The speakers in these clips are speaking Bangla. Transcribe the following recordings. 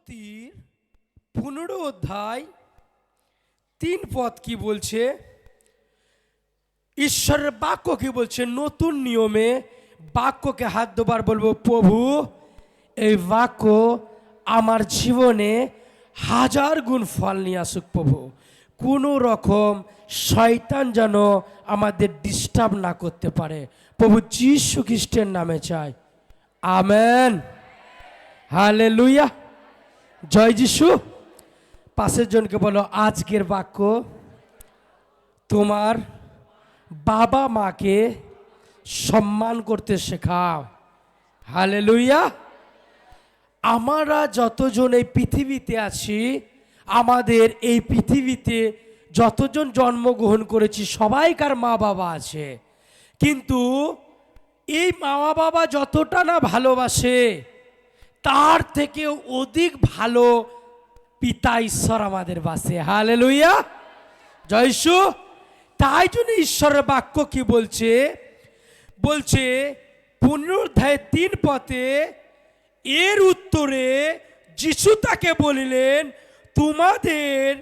মতির পনেরো অধ্যায় তিন পদ কি বলছে? ঈশ্বরের বাক্য কি বলছে? নতুন নিয়মে বাক্যকে হাত দুবার বলব, প্রভু, এই বাক্য আমার জীবনে হাজার গুণ ফল নিয়ে আসুক প্রভু। কোনো রকম শয়তান যেন আমাদের ডিস্টার্ব না করতে পারে। প্রভু যীশু খ্রিস্টের নামে চাই। আমেন। হালে লুইয়া জয় যিশু। পাশের জনকে বলো, আজকের বাক্য তোমার বাবা মাকে সম্মান করতে শেখাও। হালে লুইয়া আমরা যতজন এই পৃথিবীতে আছি, আমাদের এই পৃথিবীতে যতজন জন্মগ্রহণ করেছি, সবাইকার মা বাবা আছে। কিন্তু এই মা বাবা যতটা না ভালোবাসে তার থেকে অধিক ভালো পিতা ঈশ্বর আমাদের বাসে। হালে লইয়া জয়সু তাই জন্য ঈশ্বরের বাক্য কি বলছে? বলছে, পুনরুদ্ধায় তিন পথে এর উত্তরে যিশু তাকে বলিলেন, তোমাদের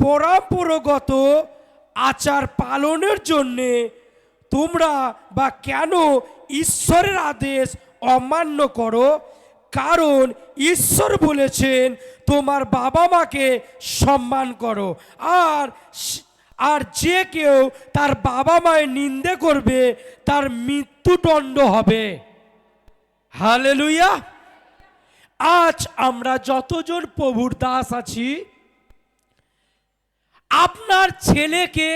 পরম্পরাগত আচার পালনের জন্যে তোমরা বা কেন ঈশ্বরের আদেশ অমান্য করো? কারণ ঈশ্বর বলেছেন, তোমার বাবা মাকে সম্মান করো। আর আর যে কেউ তার বাবা মায়ের নিন্দে করবে, তার মৃত্যুদণ্ড হবে। হালে লুইয়া আজ আমরা যতজন প্রভুর দাস আছি, আপনার ছেলেকে,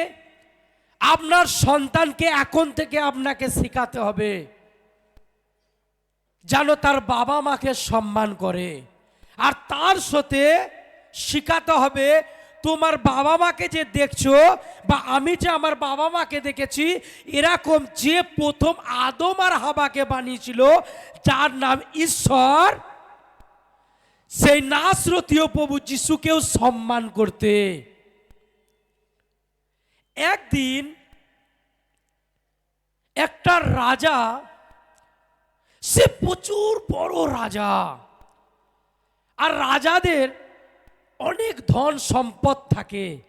আপনার সন্তানকে এখন থেকে আপনাকে শেখাতে হবে। যেন তার বাবা মাকে সম্মান করে। আর তার সাথে শেখাতে হবে, তোমার বাবা মাকে যে দেখছ বা আমি যে আমার বাবা মাকে দেখেছি, এরকম যে প্রথম আদম আর হাবাকে বানিয়েছিল, যার নাম ঈশ্বর, সেই নাসরতীয় প্রভু যিশুকেও সম্মান করতে। একদিন একটা রাজা সে প্রচুর বড় রাজা। আর রাজাদের অনেক ধন সম্পদ থাকে।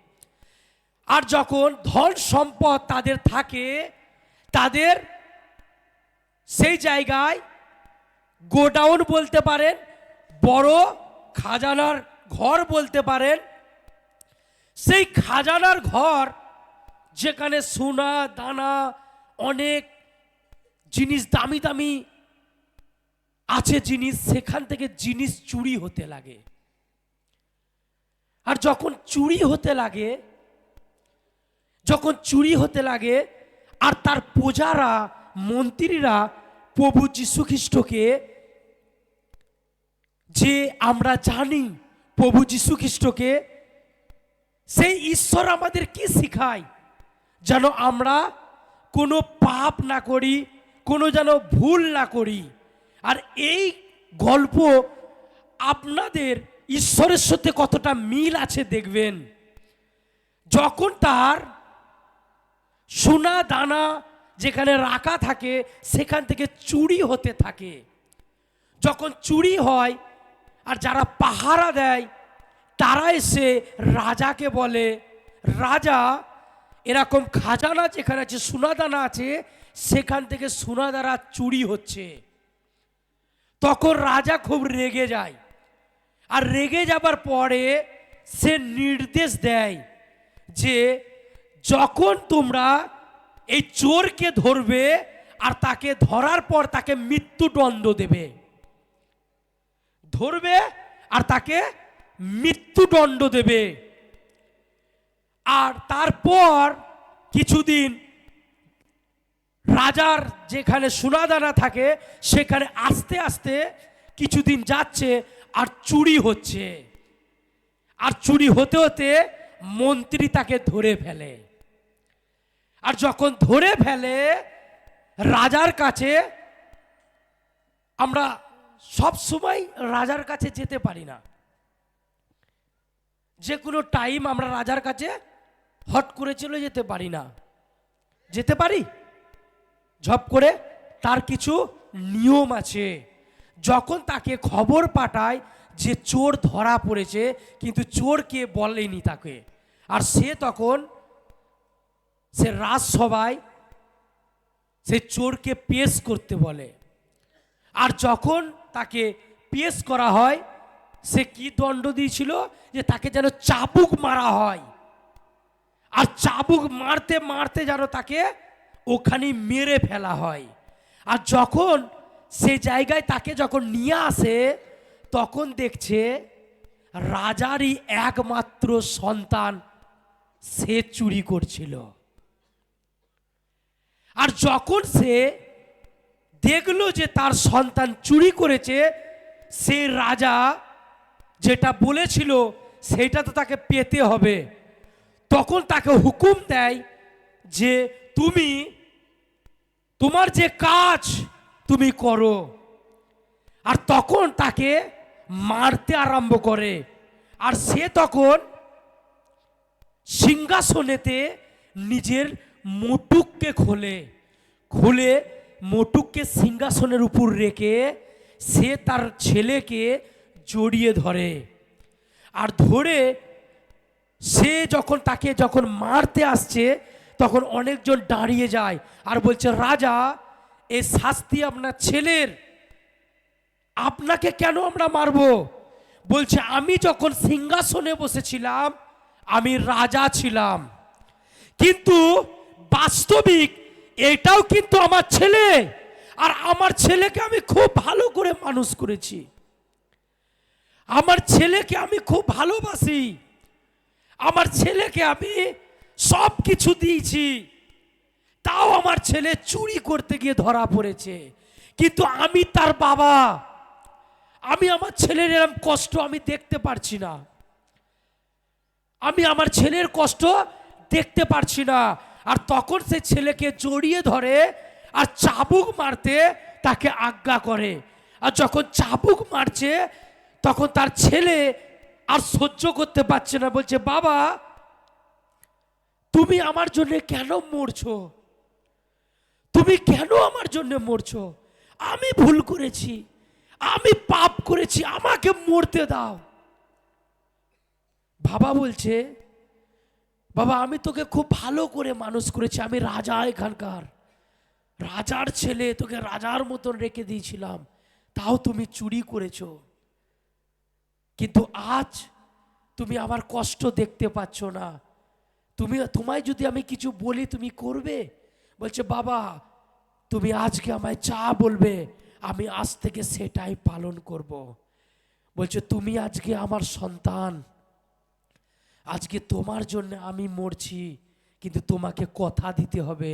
আর যখন ধন সম্পদ তাদের থাকে, তাদের সেই জায়গায় গোডাউন বলতে পারেন, বড় খাজানার ঘর বলতে পারেন। সেই খাজানার ঘর যেখানে সোনা, দানা, অনেক জিনিস দামি দামি আছে জিনিস, সেখান থেকে জিনিস চুরি হতে লাগে। আর যখন চুরি হতে লাগে, যখন চুরি হতে লাগে, আর তার প্রজারা, মন্ত্রীরা প্রভু যীশু খ্রিস্টকে, যে আমরা জানি প্রভু যীশু খ্রিস্টকে, সেই ঈশ্বর আমাদের কি শিখায়? যেন আমরা কোনো পাপ না করি, কোনো যেন ভুল না করি। আর এই গল্প আপনাদের ঈশ্বরের সাথে কতটা মিল আছে দেখবেন। যখন তার সোনা দানা যেখানে রাখা থাকে, সেখান থেকে চুরি হতে থাকে। যখন চুরি হয় আর যারা পাহারা দেয়, তারা এসে রাজাকে বলে, রাজা, এরকম খাজানা যেখানে আছে, সোনাদানা আছে, সেখান থেকে সোনাদানা চুরি হচ্ছে। তখন রাজা খুব রেগে যায়। আর রেগে যাবার পরে সে নির্দেশ দেয় যে যখন তোমরা এই চোরকে ধরবে আর তাকে ধরার পর তাকে মৃত্যুদণ্ড দেবে। ধরবে আর তাকে মৃত্যুদণ্ড দেবে। আর তারপর কিছুদিন রাজার যেখানে সোনাদানা থাকে, সেখানে আস্তে আস্তে কিছুদিন যাচ্ছে আর চুরি হচ্ছে। আর চুরি হতে হতে মন্ত্রী তাকে ধরে ফেলে। আর যখন ধরে ফেলে, রাজার কাছে আমরা সব সময় রাজার কাছে যেতে পারি না। যে কোনো টাইম আমরা রাজার কাছে হট করে চলে যেতে পারি না। যেতে পারি? ঝপ করে তার কিছু নিয়ম আছে। যখন তাকে খবর পাঠায় যে চোর ধরা পড়েছে, কিন্তু চোরকে বলেনি তাকে। আর সে তখন সে রাজসভায় সে চোরকে পেশ করতে বলে। আর যখন তাকে পেশ করা হয়, সে কি দণ্ড দিয়েছিল? যে তাকে যেন চাবুক মারা হয়। আর চাবুক মারতে মারতে যেন তাকে ওখানে মেরে ফেলা হয়। আর যখন সে জায়গায় তাকে যখন নিয়ে আসে, তখন দেখছে রাজারই একমাত্র সন্তান সে চুরি করছিল। আর যখন সে দেখল যে তার সন্তান চুরি করেছে, সে রাজা যেটা বলেছিল সেটা তো তাকে পেতে হবে। তখন তাকে হুকুম দেয় যে তুমি তোমার যে কাজ তুমি করো। আর তখন তাকে মারতে আরম্ভ করে। আর সে তখন সিংহাসনেতে নিজের মোটুককে খোলে। খুলে মোটুককে সিংহাসনের উপর রেখে সে তার ছেলেকে জড়িয়ে ধরে। আর ধরে সে যখন তাকে যখন মারতে আসছে তখন অনেকজন দাঁড়িয়ে যায় আর বলছে, রাজা এই শাস্তি আপনার ছেলের। আপনাকে কেন আমরা মারবো? বলছে, আমি যখন সিংহাসনে বসেছিলাম, আমি রাজা ছিলাম। কিন্তু বাস্তবিক এটাও কিন্তু আমার ছেলে। আর আমার ছেলেকে আমি খুব ভালো করে মানুষ করেছি। আমার ছেলেকে আমি খুব ভালোবাসি। আমার ছেলেকে আমি সব কিছু দিয়েছি। তাও আমার ছেলে চুরি করতে গিয়ে ধরা পড়েছে। কিন্তু আমি তার বাবা। আমি আমার ছেলের এরম কষ্ট আমি দেখতে পারছি না। আমি আমার ছেলের কষ্ট দেখতে পারছি না। আর তখন সে ছেলেকে জড়িয়ে ধরে আর চাবুক মারতে তাকে আজ্ঞা করে। আর যখন চাবুক মারছে, তখন তার ছেলে আর সহ্য করতে পারছে না। বলছে, বাবা তুমি আমার জন্য কেন মরছো? তুমি কেন আমার জন্য মরছো? আমি ভুল করেছি। আমি পাপ করেছি। আমাকে মরতে দাও। বাবা বলছে, বাবা, আমি তোকে খুব ভালো করে মানুষ করেছি। আমি রাজা এখানকার। রাজার ছেলে, তোকে রাজার মতন রেখে দিয়েছিলাম। তাও তুমি চুরি করেছ। কিন্তু আজ তুমি আমার কষ্ট দেখতে পাচ্ছ না। তুমি, তোমায় যদি আমি কিছু বলি, তুমি করবে? বলছে, বাবা, তুমি আজকে আমায় চা বলবে, আমি আজ থেকে সেটাই পালন করব। বলছে, তুমি আজকে আমার সন্তান। আজকে তোমার জন্য আমি মরছি, কিন্তু তোমাকে কথা দিতে হবে।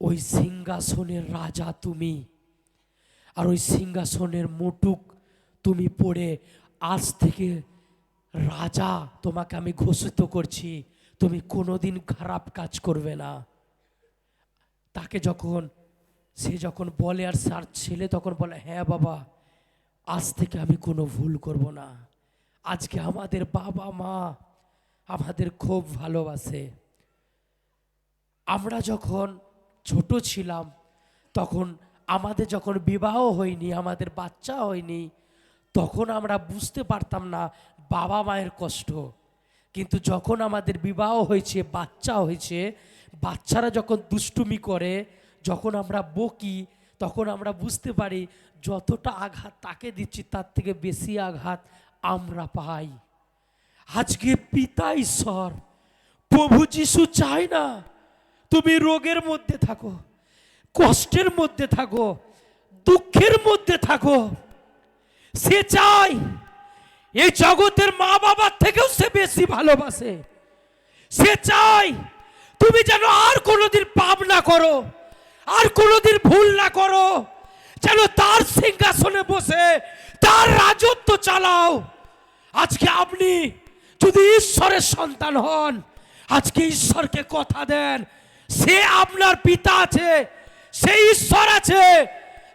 ওই সিংহাসনের রাজা তুমি, আর ওই সিংহাসনের মুটুক তুমি পড়ে আজ থেকে রাজা তোমাকে আমি ঘোষিত করছি। তুমি কোনোদিন খারাপ কাজ করবে না। তাকে যখন, সে যখন বলে আর সার ছেলে তখন বলে হ্যাঁ বাবা, আজ থেকে আমি কোনো ভুল করব না। আজকে আমাদের বাবা মা আমাদের খুব ভালোবাসে। আমরা যখন ছোট ছিলাম, তখন আমাদের যখন বিবাহ হয়নি, আমাদের বাচ্চা হয়নি, তখন আমরা বুঝতে পারতাম না বাবা মায়ের কষ্ট। কিন্তু যখন আমাদের বিবাহ হয়েছে, বাচ্চা হয়েছে, বাচ্চারা যখন দুষ্টুমি করে, যখন আমরা বকি, তখন আমরা বুঝতে পারি যতটা আঘাত তাকে দিচ্ছি, তার থেকে বেশি আঘাত আমরা পাই। আজকে পিতা ঈশ্বর, প্রভু যিশু চায় না তুমি রোগের মধ্যে থাকো, কষ্টের মধ্যে থাকো, দুঃখের মধ্যে থাকো। সে চায় এই জগতের মা বাবার থেকেও সে বেশি ভালোবাসে। সে চায়, তুমি যেন আর কোনোদিন পাপ না করো, আর কোনোদিন ভুল না করো, যেন তার সিংহাসনে বসে, তার রাজত্ব চালাও। আজকে আপনি যদি ঈশ্বরের সন্তান হন, আজকে ঈশ্বরকে কথা দেন, সে আপনার পিতা আছে, সে ঈশ্বর আছে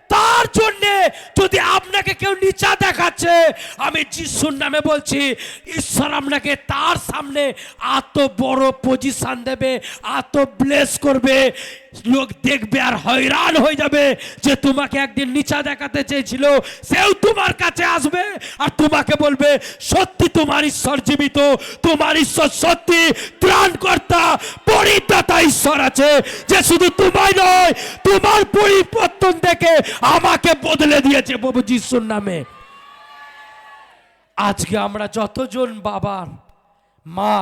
তার জন্যে যদি আপনাকে কেউ নিচা দেখাচ্ছে, আমি যিশুর নামে বলছি, ঈশ্বর আপনাকে তার সামনে এত বড় পজিশন দেবে, এত ব্লেস করবে। লোক দেখবে আর হয়রান হয়ে যাবে যে তোমাকে একদিন নিচা দেখাতে চেয়েছিল। সেও তোমার কাছে আসবে আর তোমাকে বলবে, সত্যি তোমার ঈশ্বর জীবিত, তোমার ঈশ্বর সত্যি ত্রাণকর্তা পরিদাতা ঈশ্বর আছে, যে শুধু তোমায় নয়, তোমার পরিবর্তন দেখে আমাকে বদলে দিয়েছে প্রভু যিশুর নামে। আজকে আমরা যতজন বাবার মা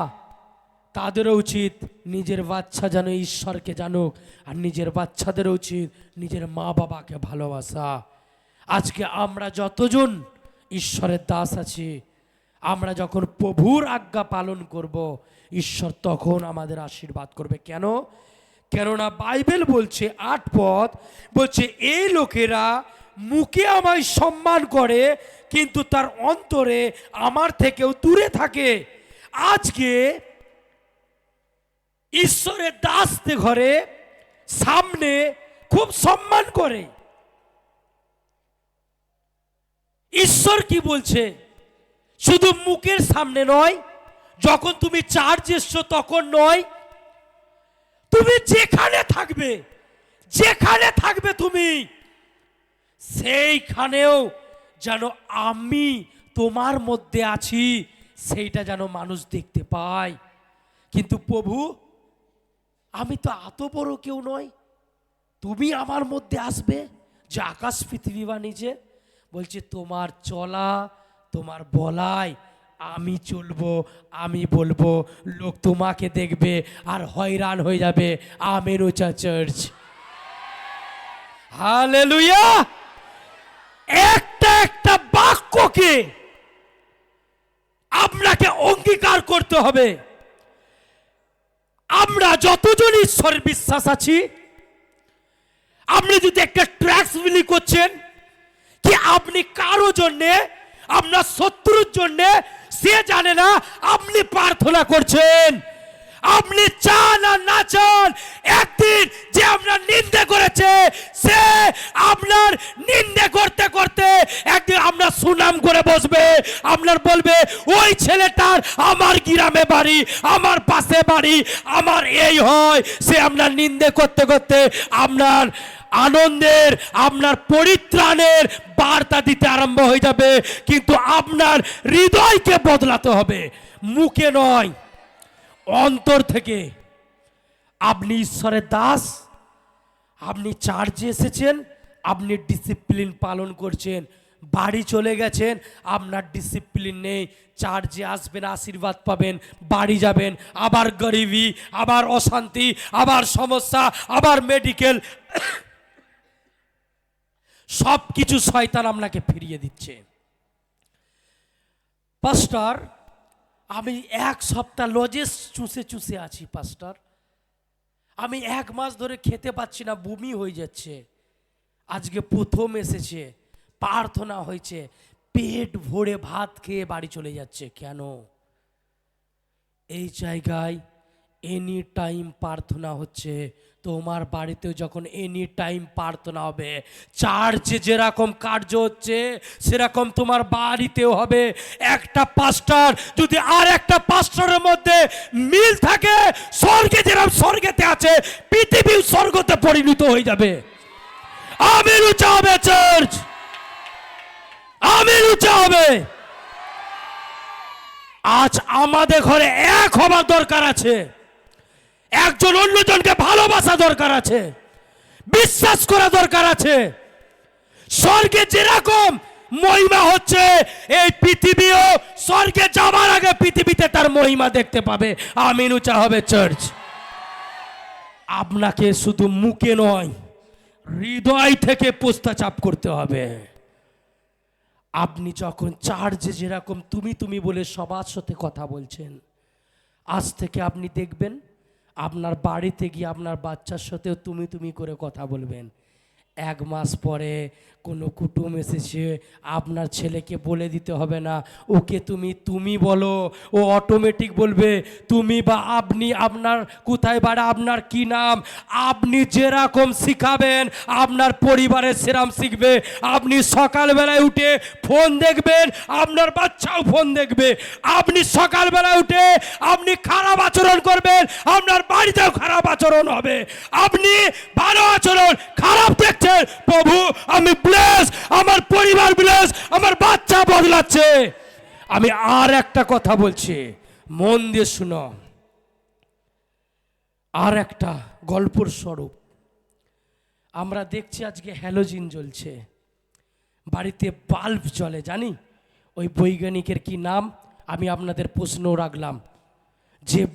তাদেরও উচিত নিজের বাচ্চা যেন ঈশ্বরকে জানুক, আর নিজের বাচ্চাদেরও উচিত নিজের মা বাবাকে ভালোবাসা। আজকে আমরা যতজন ঈশ্বরের দাস আছি, আমরা যখন প্রভুর আজ্ঞা পালন করব, ঈশ্বর তখন আমাদের আশীর্বাদ করবে। কেন? কেননা বাইবেল বলছে, আট পথ, বলছে এই লোকেরা মুখে আমায় সম্মান করে, কিন্তু তার অন্তরে আমার থেকেও দূরে থাকে। আজকে ঈশ্বরের দাসতে ঘরে সামনে খুব সম্মান করে। ঈশ্বর কি বলছে? শুধু মুখের সামনে নয়, যখন তুমি চার্জ এসছো তখন নয়, তুমি যেখানে থাকবে যেখানে থাকবে তুমি, সেইখানেও যেন আমি তোমার মধ্যে আছি, সেইটা যেন মানুষ দেখতে পায়। কিন্তু প্রভু আমি তো এত বড় কেউ নয় তুমি আমার মধ্যে আসবে, যে আকাশ পৃথিবী বানিয়েছে বলছে, তোমার চলা, তোমার বলাই, আমি চলবো, আমি বলব, লোক তোমাকে দেখবে আর হয়রান হয়ে যাবে। আমের আমেরুচা চার্চ হালেলুয়া একটা একটা বাক্যকে আপনাকে অঙ্গীকার করতে হবে। আমরা যতজন ঈশ্বরের বিশ্বাস আছি, আপনি যদি একটা ট্র্যাক্স বিলি করছেন, কি আপনি কারও জন্যে, আপনার শত্রুর জন্যে, সে জানে না আপনি প্রার্থনা করছেন। আপনি চান আর না চান, একদিন যে আপনার নিন্দে করেছে, সে আপনার নিন্দে করতে করতে একদিন আপনার সুনাম করে বসবে। আপনার বলবে, ওই ছেলেটার আমার গ্রামে বাড়ি, আমার পাশে বাড়ি, আমার এই হয়। সে আপনার নিন্দে করতে করতে আপনার আনন্দের, আপনার পরিত্রাণের বার্তা দিতে আরম্ভ হয়ে যাবে। কিন্তু আপনার হৃদয়কে বদলাতে হবে। মুখে নয় অন্তর থেকে। আপনি ঈশ্বরের দাস, আপনি চার্জে এসেছেন, আপনি ডিসিপ্লিন পালন করছেন, বাড়ি চলে গেছেন, আপনার ডিসিপ্লিন নেই চার্জে আসবেন, আশীর্বাদ পাবেন, বাড়ি যাবেন, আবার গরিবি, আবার অশান্তি, আবার সমস্যা, আবার মেডিকেল সব কিছু শয়তান আপনাকে ফিরিয়ে দিচ্ছে। পাস্টার আমি এক সপ্তাহ লজেস চুষে চুষে আছি, পাস্টার। আমি এক মাস ধরে খেতে পাচ্ছি না, বমি হয়ে যাচ্ছে। আজকে প্রথম এসেছে, প্রার্থনা হয়েছে, পেট ভরে ভাত খেয়ে বাড়ি চলে যাচ্ছে, কেন? এই জায়গায় এনি টাইম প্রার্থনা হচ্ছে তোমার বাড়িতেও যখন এনি টাইম প্রার্থনা হবে চার্চে যেরকম কার্য হচ্ছে, সেরকম তোমার বাড়িতেও হবে। একটা পাস্টার যদি আর একটা পাস্টারের মধ্যে মিল থাকে, স্বর্গে যেরকম স্বর্গেতে আছে পৃথিবী স্বর্গতে পরিণত হয়ে যাবে। আমির উঁচা হবে চার্চ আমির উঁচা হবে! আজ আমাদের ঘরে এক হবার দরকার আছে। একজন অন্যজনকে ভালোবাসা দরকার আছে, বিশ্বাস করা দরকার আছে। স্বর্গে যেরকম মহিমা হচ্ছে, এই পৃথিবীও স্বর্গে যাবার আগে পৃথিবীতে তার মহিমা দেখতে পাবে। আমিন, উঁচা হবে চার্চ আপনাকে শুধু মুখে নয়, হৃদয় থেকে পোস্তাচাপ করতে হবে। আপনি যখন চার্জে যেরকম তুমি তুমি বলে সবার সাথে কথা বলছেন, আজ থেকে আপনি দেখবেন আপনার বাড়িতে গিয়ে আপনার বাচ্চার সাথেও তুমি তুমি করে কথা বলবেন। এক মাস পরে কোনো কুটুম এসেছে, আপনার ছেলেকে বলে দিতে হবে না, ওকে তুমি তুমি বলো, ও অটোমেটিক বলবে, তুমি বা আপনি, আপনার, কোথায় বাড়া আপনার কি নাম, আপনি যেরকম শিখাবেন, আপনার পরিবারের সেরাম শিখবে, আপনি সকালবেলায় উঠে ফোন দেখবেন, আপনার বাচ্চাও ফোন দেখবে, আপনি সকালবেলায় উঠে আপনি খারাপ আচরণ করবেন, আপনার বাড়িতেও খারাপ আচরণ হবে, আপনি ভালো আচরণ, খারাপ দেখছেন প্রভু, আমি ব্লেস আমার পরিবার ব্লেস আমার বাচ্চা বদলাচ্ছে। আমি আর একটা কথা বলছি, মন দিয়ে শুনো। আর একটা গল্পর স্বরূপ। আমরা দেখছি আজকে হ্যালোজিন জ্বলছে। বাড়িতে বাল্ব জ্বলে, জানি? ওই বৈজ্ঞানিকের কি নাম? আমি আপনাদের প্রশ্ন রাখলাম। যে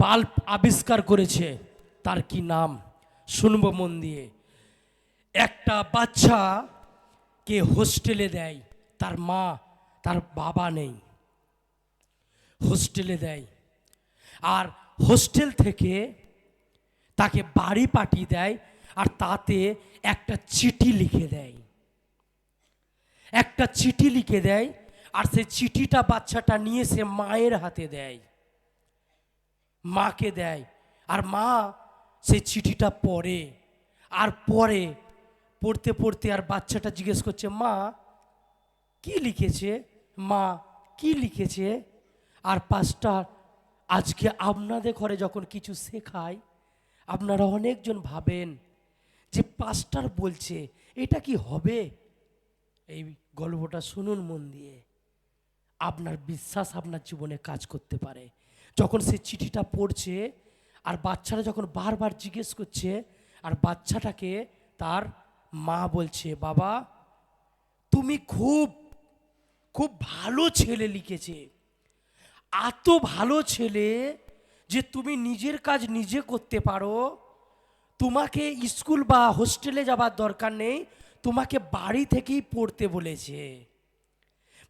বাল্ব আবিষ্কার করেছে, তার কি নাম? শুনব মন দিয়ে। একটা বাচ্চা কে হোস্টেলে দেয়, তার মা, তার বাবা নেই। হোস্টেলে দেয়। আর হোস্টেল থেকে তাকে বাড়ি পাঠিয়ে দেয় আর তাতে একটা চিঠি লিখে দেয়। একটা চিঠি লিখে দেয় আর সেই চিঠিটা বাচ্চাটা নিয়ে সে মায়ের হাতে দেয়। মাকে দেয়। আর মা সে চিঠিটা পড়ে। আর পড়ে পড়তে পড়তে আর বাচ্চাটা জিজ্ঞেস করছে, মা, কি লিখেছে? মা, কি লিখেছে? আর পাঁচটা, আজকে আপনাদের ঘরে যখন কিছু শেখায় আপনারা অনেকজন ভাবেন যে পাস্টার বলছে, এটা কি হবে? এই গল্পটা শুনুন মন দিয়ে। আপনার বিশ্বাস আপনার জীবনে কাজ করতে পারে। যখন সে চিঠিটা পড়ছে আর বাচ্চারা যখন বারবার জিজ্ঞেস করছে, আর বাচ্চাটাকে তার মা বলছে, বাবা, তুমি খুব খুব ভালো ছেলে লিখেছে। এত ভালো ছেলে যে তুমি নিজের কাজ নিজে করতে পারো। তোমাকে স্কুল বা হোস্টেলে যাবার দরকার নেই, তোমাকে বাড়ি থেকেই পড়তে বলেছে।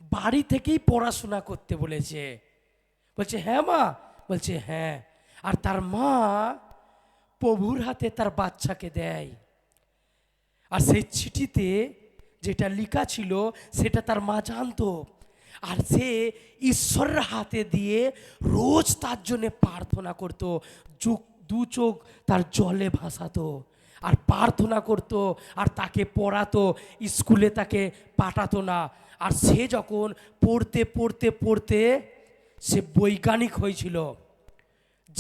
বাড়ি থেকেই পড়াশোনা করতে বলেছে। বলছে হ্যাঁ মা। বলছে হ্যাঁ। আর তার মা প্রভুর হাতে তার বাচ্চাকে দেয়। আর সেই চিঠিতে যেটা লেখা ছিল, সেটা তার মা জানতো। আর সে ঈশ্বরের হাতে দিয়ে রোজ তার জন্যে প্রার্থনা করতো। চোখ দু চোখ তার জলে ভাসাতো। আর প্রার্থনা করতো আর তাকে পড়াতো, স্কুলে তাকে পাঠাতো না। আর সে যখন পড়তে পড়তে পড়তে সে বৈজ্ঞানিক হয়েছিল।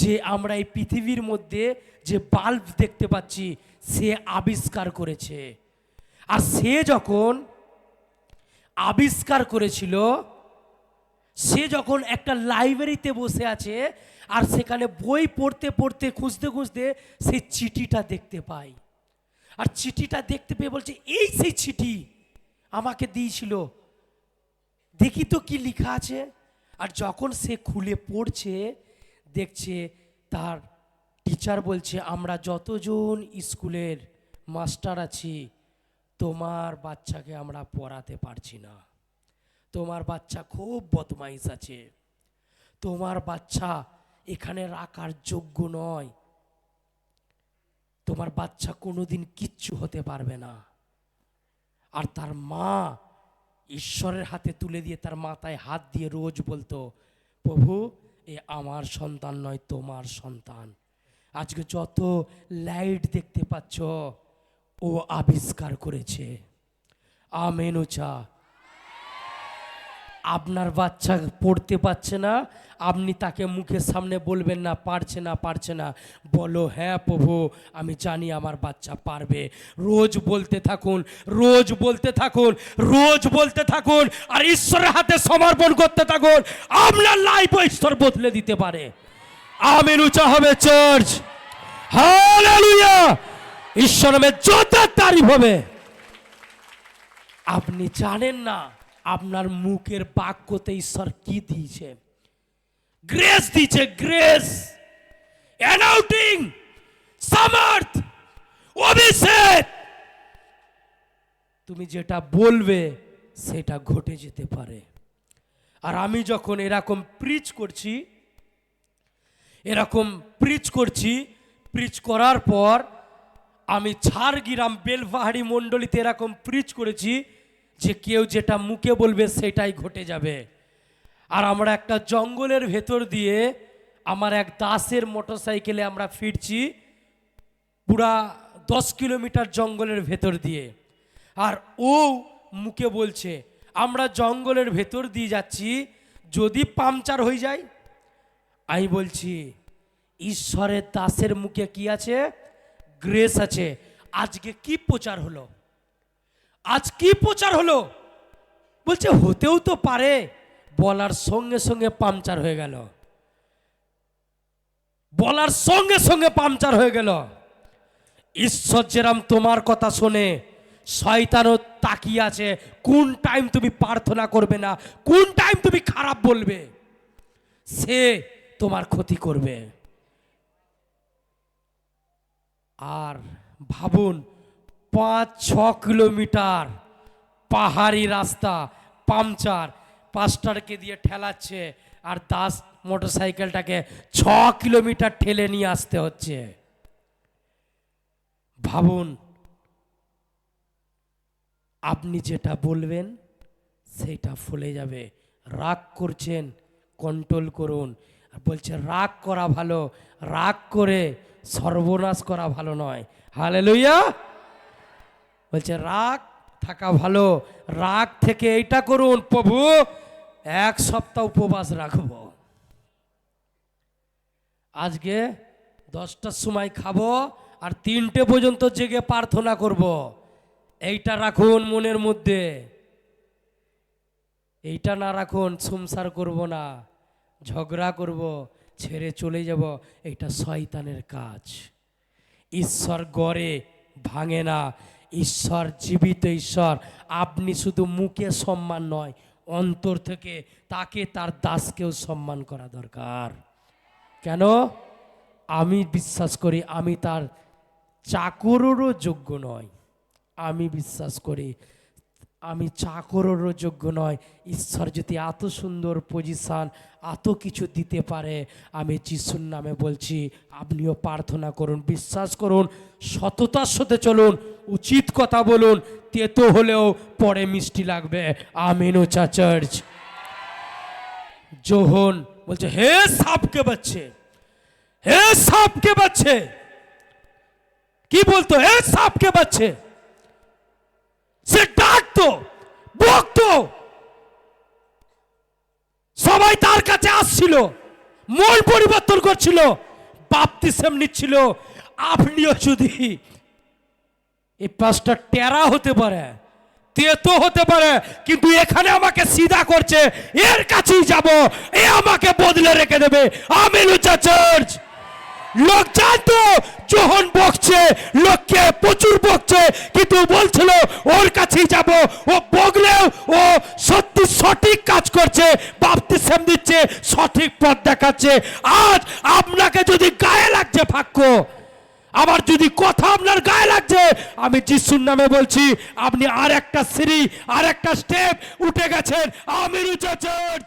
যে আমরা এই পৃথিবীর মধ্যে যে বাল্ব দেখতে পাচ্ছি, সে আবিষ্কার করেছে। আর সে যখন আবিষ্কার করেছিল, সে যখন একটা লাইব্রেরিতে বসে আছে, আর সেখানে বই পড়তে পড়তে, খুঁজতে খুঁজতে সেই চিঠিটা দেখতে পাই আর চিঠিটা দেখতে পেয়ে বলছে, এই সেই চিঠি আমাকে দিয়েছিল। দেখি তো কি লেখা আছে। আর যখন সে খুলে পড়ছে দেখছে, তার টিচার বলছে, আমরা যতজন স্কুলের মাস্টার আছি, তোমার বাচ্চাকে আমরা পড়াতে পারছি না। তোমার বাচ্চা খুব বদমাইশ আছে। তোমার বাচ্চা এখানে রাখার যোগ্য নয়। তোমার বাচ্চা কোনোদিন কিচ্ছু হতে পারবে না। আর তার মা ঈশ্বরের হাতে তুলে দিয়ে তার মাথায় হাত দিয়ে রোজ বলতো, প্রভু এ আমার সন্তান নয়, তোমার সন্তান। আজকে যত লাইট দেখতে পাচ্ছ, ও আবিষ্কার করেছে। আমেনুচা আপনার বাচ্চা পড়তে পারছে না, আপনি তাকে মুখের সামনে বলবেন না, পারছে না পারছে না। বলো হ্যাঁ প্রভু, আমি জানি আমার বাচ্চা পারবে। রোজ বলতে থাকুন, রোজ বলতে থাকুন, রোজ বলতে থাকুন আর ঈশ্বরের হাতে সমর্পণ করতে থাকুন। আপনার লাইফ ঈশ্বর বদলে দিতে পারে। আমিন, উঁচা হবে চার্চ হালেলুয়া ঈশ্বর নামে জোরদার তারিফ হবে। আপনি জানেন না আপনার মুখের বাক্যতে ঈশ্বর কি দিয়েছে? গ্রেস দিয়েছে গ্রেস অ্যানাউটিং সামার্থ অভিষেক। তুমি যেটা বলবে, সেটা ঘটে যেতে পারে। আর আমি যখন এরকম প্রিচ করছি, এরকম প্রিচ করছি প্রিচ করার পর আমি ঝাড়গ্রাম বেলপাহাড়ি মণ্ডলীতে এরকম প্রিচ করেছি যে কেউ যেটা মুখে বলবে সেটাই ঘটে যাবে। আর আমরা একটা জঙ্গলের ভেতর দিয়ে আমার এক দাসের মোটরসাইকেলে আমরা ফিরছি পুরা দশ কিলোমিটার জঙ্গলের ভেতর দিয়ে। আর ও মুখে বলছে, আমরা জঙ্গলের ভেতর দিয়ে যাচ্ছি, যদি পাংচার হয়ে যায়? আমি বলছি, ঈশ্বরের দাসের মুখে কি আছে? গ্রেস আছে। আজকে কি প্রচার হলো? আজ কি প্রচার হলো? বলছে, হতেও তো পারে, বলার সঙ্গে সঙ্গে পাংচার হয়ে গেল। বলার সঙ্গে সঙ্গে পাংচার হয়ে গেল। ঈশ্বর যেরাম তোমার কথা শোনে, শয়তানও তাকিয়ে আছে, কোন টাইম তুমি প্রার্থনা করবে না, কোন টাইম তুমি খারাপ বলবে, সে তোমার ক্ষতি করবে। আর ভাবুন পাঁচ, ছ কিলোমিটার পাহাড়ি রাস্তা পাংচার পাঁচটারকে দিয়ে ঠেলাচ্ছে আর দাস মোটরসাইকেলটাকে ছ কিলোমিটার ঠেলে নিয়ে আসতে হচ্ছে। ভাবুন, আপনি যেটা বলবেন সেটা ফলে যাবে। রাগ করছেন কন্ট্রোল করুন। আর বলছে, রাগ করা ভালো, রাগ করে সর্বনাশ করা ভালো নয়। হালে লইয়া বলছে, রাগ থাকা ভালো, রাগ থেকে এইটা করুন, প্রভু, এক সপ্তাহ উপবাস রাখব। আজকে দশটার সময় খাব আর তিনটে পর্যন্ত জেগে প্রার্থনা করব। এইটা রাখুন মনের মধ্যে। এইটা না রাখুন, সংসার করব না, ঝগড়া করব, ছেড়ে চলে যাব। এটা শয়তানের কাজ। ঈশ্বর গড়ে ভাঙে না ঈশ্বর, জীবিত ঈশ্বর। আপনি শুধু মুখে সম্মান নয়, অন্তর থেকে তাকে তার দাসকেও সম্মান করা দরকার। কেন? আমি বিশ্বাস করি আমি তার চাকরেরও যোগ্য নয় আমি বিশ্বাস করি আমি চাকরেরও যোগ্য নয় ঈশ্বর যদি এত সুন্দর পজিশান এত কিছু দিতে পারে, আমি যিশুর নামে বলছি, আপনিও প্রার্থনা করুন, বিশ্বাস করুন, সততার সাথে চলুন, উচিত কথা বলুন, তেতো হলেও পরে মিষ্টি লাগবে। আমিনো চাচার্চ জোহন বলছে, হে সাপকে বাচ্চে হে সাপকে বাচ্চে কি বলতো? হে সাপকে বাচ্চে সে ডাকতো বকতো সবাই তার কাছে আসছিল, মন পরিবর্তন করছিল বাপতিসেম নিচ্ছিল, আপনিও যদি এই পাঁচটা টেরা হতে পারে, তেতো হতে পারে, কিন্তু এখানে আমাকে সিধা করছে, এর কাছেই যাব, এ আমাকে বদলে রেখে দেবে। আমি লুচা চার্চ লোক জানতো যখন বকছে, লোককে প্রচুর বকছে, কিন্তু বলছিল, ওর কাছেই যাব। ও বগলেও ও সত্যি সঠিক কাজ করছে বাপতিসেম দিচ্ছে, সঠিক পথ দেখাচ্ছে। আজ আপনাকে যদি গায়ে লাগছে ভাগ্য, আবার যদি কথা আপনার গায়ে লাগছে, আমি যিশুর নামে বলছি, আপনি আর একটা সিঁড়ি আর একটা স্টেপ উঠে গেছেন আমির চার্চ